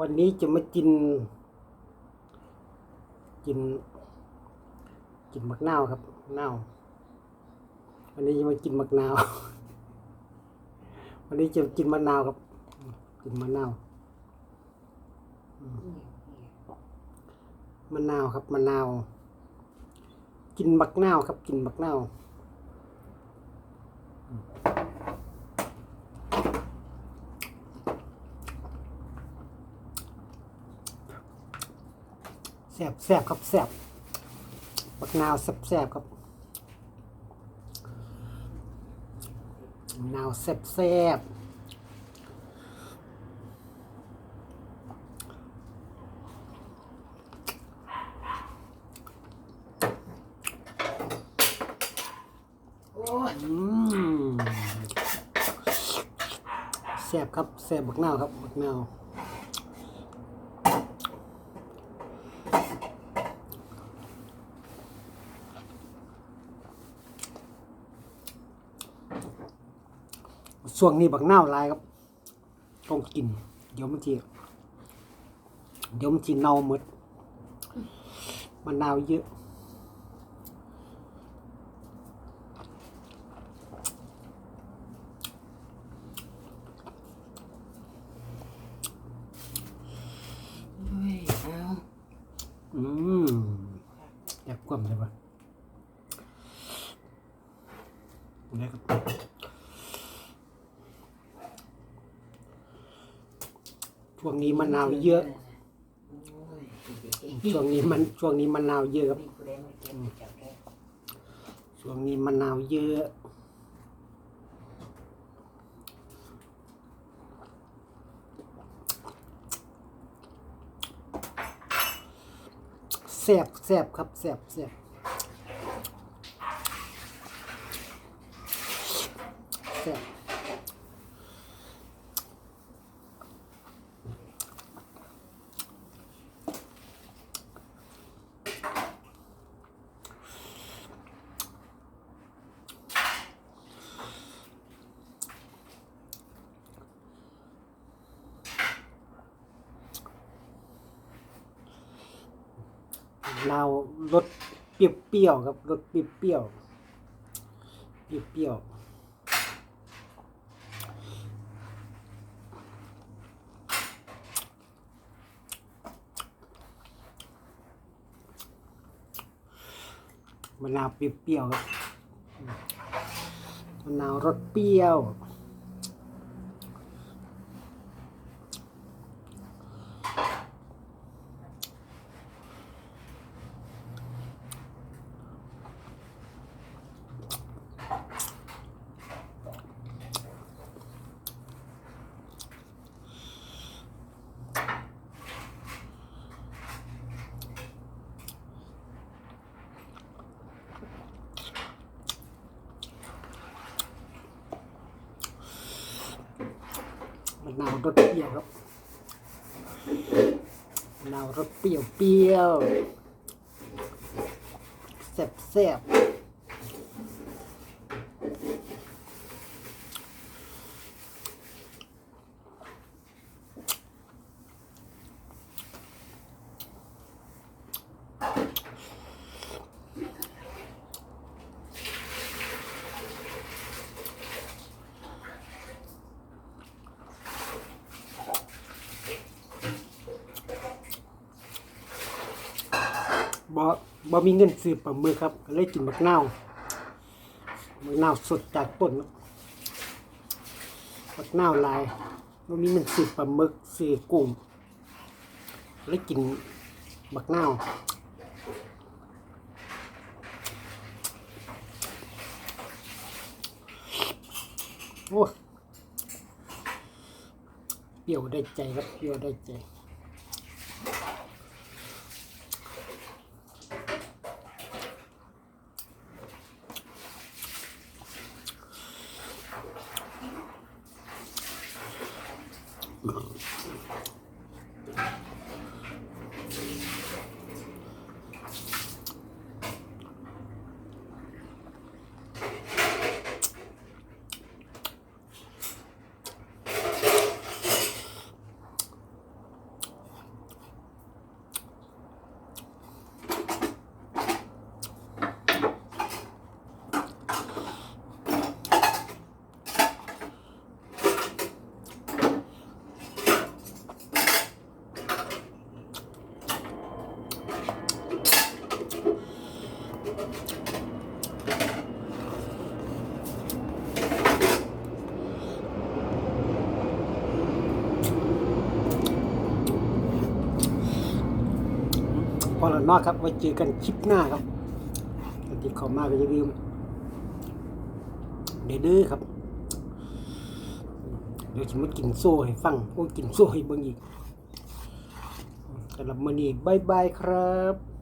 วันนี้จะมากิน กิน กินมะนาวครับนาววันนี้จะมากินมะนาว วันนี้จะกินมะนาวครับ กินมะนาวมมะนาวครับมะนาว กินมะนาวครับ กินมะนาว แซบแซบครับแซบบักนาวแซบแซบครับมะนาวแซบแซบอืมแซบครับแซบบักนาวครับบักนาว ช่วงนี้บักเน่าวหลายครับ ต้องกิน เดี๋ยวมันจีเดี๋ยวมันจีเน่าหมดมันนาวเยอะ เฮ้ยเอาอืมอยากกล่มเลยปะนี่ครับ ช่วงนี้มะนาวเยอะ ช่วงนี้มันช่วงนี้มะนาวเยอะครับช่วงนี้มะนาวเยอะแซบแซบครับแซบแซบแซบ เรารสเปรี้ยวๆครับรสเปรี้ยวๆเปรี้ยวๆมะนาวเปรี้ยวๆครับมะนาวรสเปรี้ยว นาวรสเปรี้ยวครับนาวรสเปรี้ยวเปรี้ยวแซ่บแซ่บ บ่บ่มีเงินซื้อปลาหมึกครับก็เลยกินมะนาวมะนาวสดจากต้นครับมะนาวลายบ่มีเงินซื้อปลาหมึกซื้อกุ้งก็เลยกินมะนาวโอ้เปรี้ยวได้ใจครับเปรี้ยวได้ใจ ม อละเนอกครับไว้เจอกันคลิปหน้าครับถ้าติดขอมากอย่าลืมเด้อครับเดี๋ยวฉันมากินโซ่ให้ฟังโอ้กินโซ่ให้เบิ่งอีกสำหรับมื้อนี้บายบายครับ